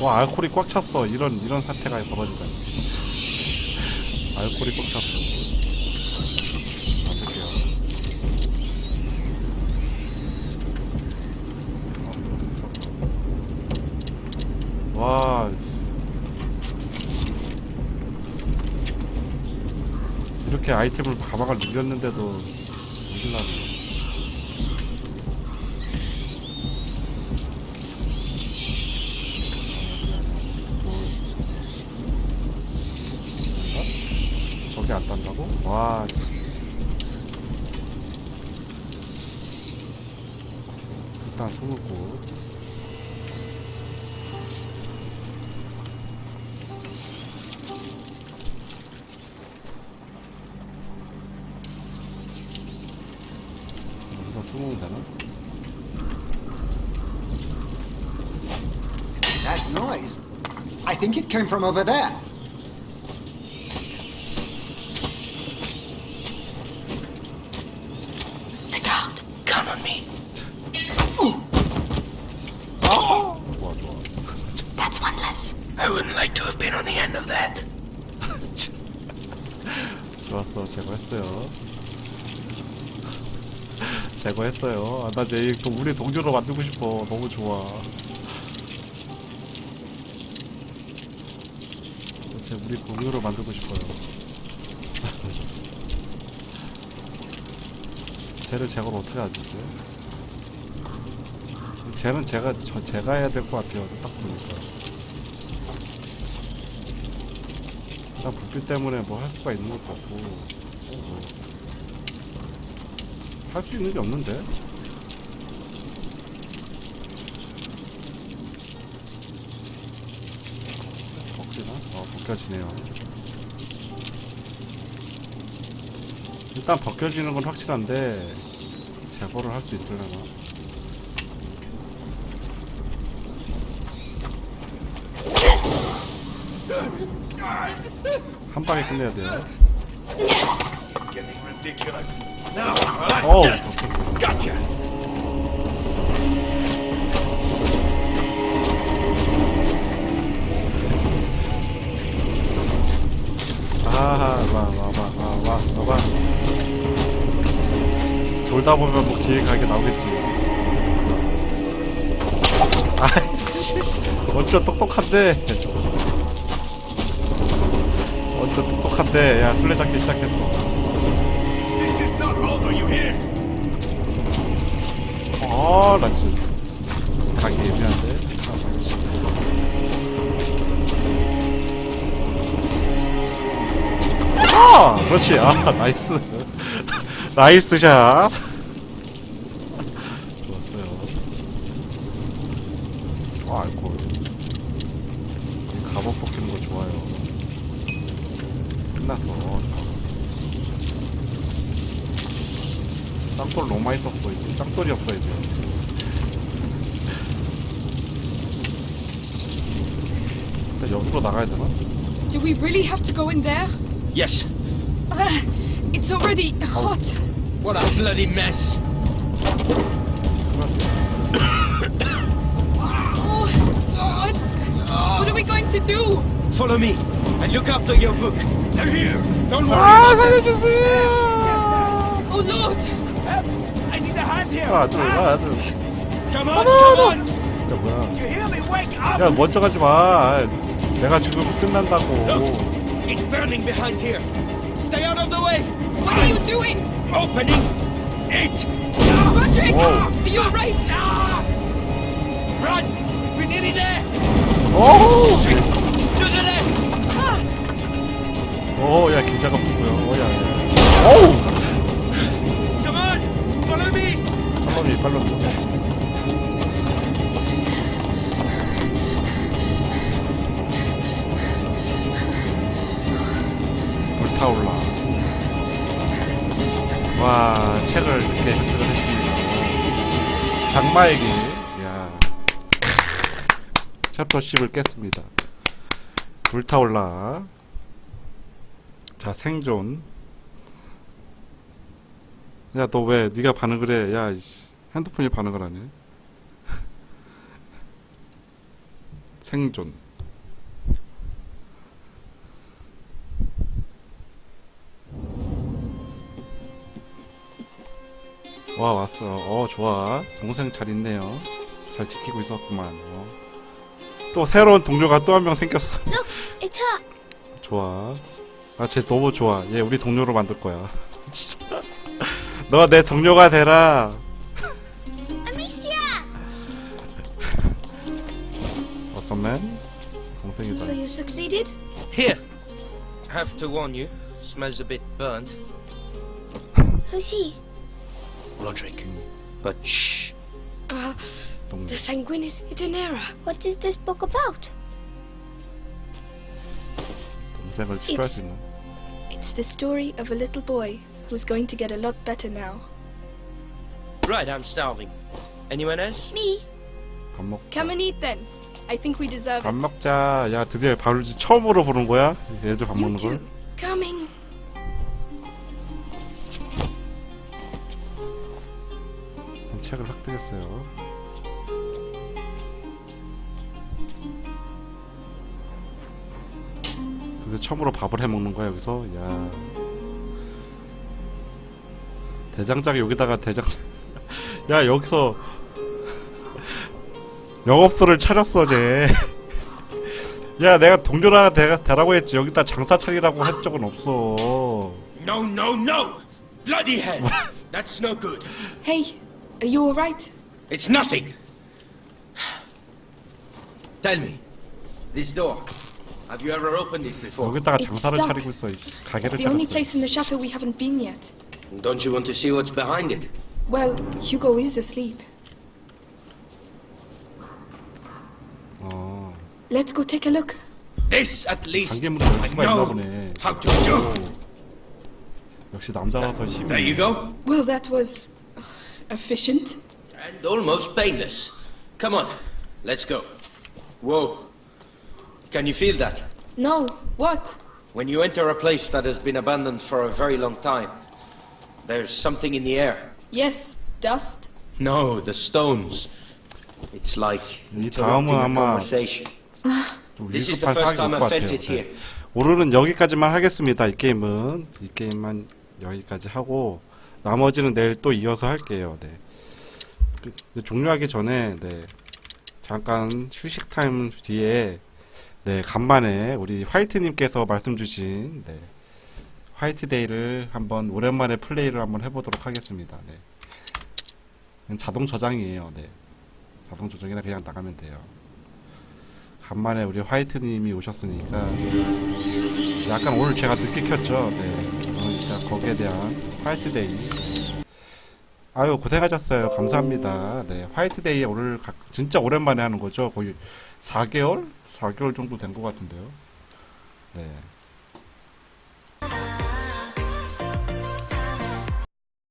와 알코올이 꽉 찼어. 이런 이런 사태가 벌어지다니 알코올이 꽉 찼어. 어떡해요 와. 이렇게 아이템을 가방을 늘렸는데도 무실나네 저 안 딴다고? 와. 일단 숨을 곳. 여기서 숨으면 되나? That noise. I think it came from over there. Been on the end of that. 좋았어, 제거했어요. 제거했어요. 아, 나 내일 또 우리 동료로 만들고 싶어. 너무 좋아. 제 우리 동료로 만들고 싶어요. 쟤를 제거를 어떻게 하지? 쟤? 쟤는 제가 저 제가 해야 될 것 같아요. 딱 보니까. 나 불빛 때문에 뭐 할 수가 있는 것도 없고. 할수 있는 게 없는데? 벗기나? 어 벗겨지네요. 일단 벗겨지는 건 확실한데 제거를 할 수 있으려나 한 방에 끝내야 돼요. 어우 아하 와와와와와와 돌다 보면 뭐 기회 가게 나오겠지. 아이씨. 어쩌 똑똑한데 어쩌 똑똑한데 야 술래 잡기 시작했어 This is not over, you hear? 아, 나 진짜 가기 예민한데. 아. 아, 그렇지. 아, 나이스. 나이스 샷. 짱돌 너무 많이 썼어 이제 짱돌이 없어 이제 일단 여기로 나가야 되나? Do we really have to go in there? Yes. Uh, it's already hot. What a bloody mess. Oh, what? What are we going to do? Follow me and look after your book. They're here! Don't worry. 아 살려주세요 Oh Lord! Hand here! 하나 둘 하나 둘야. 뭐야! 야 먼저 가지 마 내가 죽으면 Look, 끝난다고 it's burning behind here. Stay out of the way. What are you doing? Opening it. Roderick! 책을 이렇게 획득을 했습니다 장마의 길 야. 챕터 10을 깼습니다 불타올라 자 생존 야 너 왜 네가 반응을 해? 야 핸드폰이 반응을 하네. 생존. 와 왔어. 어 좋아. 동생 잘 있네요. 잘 지키고 있었구만. 어. 또 새로운 동료가 또 한 명 생겼어. Look, it's her. 좋아. 아, 쟤 너무 좋아. 얘 우리 동료로 만들 거야. 진짜. 너 내 동료가 되라. Amicia! 어썸맨 동생이다. So you succeeded? Here. Have to warn you. Smells a bit burnt. Who's he? Roderick. But shh. Uh, 동료. the Sanguinis Itinera. What is this book about? 동생을 치료할 수 있는. It's the story of a little boy who's going to get a lot better now. Right, I'm starving. Anyone else? Me? 밥 먹자. Come and eat then. I think we deserve 밥 it. 먹자. 야 드디어 밥을 처음으로 보는 거야? 얘들 밥 You 먹는 too. 걸? Coming. 했어요. 드디어 처음으로 밥을 해 먹는 거야 여기서. 야. 대장장이 여기다가 대장. 야 여기서 영업소를 차렸어 쟤. 야 내가 동료라 대, 대라고 했지 여기다 장사 차리라고 한 적은 없어. No, no, no! Bloody hell! That's no good. Hey, are you alright? It's nothing. Tell me, this door. Have you ever opened it before? 여기다가 It's 장사를 stuck. 차리고 있어. 이씨. It's 가게를 the only 차렸어. place in the chateau we haven't been yet. Don't you want to see what's behind it? Well, Hugo is asleep. 어. Let's go take a look. This, at least, 장기문을 열 I 수가 있나 know 보네. how to do. 역시 남자라서 힘이. There you go. Well, that was efficient. And almost painless. Come on, let's go. Whoa. Can you feel that? No, what? When you enter a place that has been abandoned for a very long time, there's something in the air. Yes, dust. No, the stones. It's like 이 interrupting 다음은 a 아마 conversation. 좀 This is the 위급한 first 상황이 time 올것 I felt 같아요. it here. 네. 오늘은 여기까지만 하겠습니다. 이 게임은 이 게임만 여기까지 하고 나머지는 내일 또 이어서 할게요. 네. 그, 종료하기 전에 네. 잠깐 휴식 타임 뒤에 네 간만에 우리 화이트님께서 말씀 주신 네. 화이트데이를 한번 오랜만에 플레이를 한번 해보도록 하겠습니다. 네. 자동 저장이에요. 네. 자동 조정이라 그냥 나가면 돼요. 간만에 우리 화이트님이 오셨으니까 약간 오늘 제가 늦게 켰죠. 네. 거기에 대한 화이트데이. 아유 고생하셨어요. 감사합니다. 네, 화이트데이 오늘 가- 진짜 오랜만에 하는 거죠. 거의 4개월, 4개월 정도 된 것 같은데요. 네.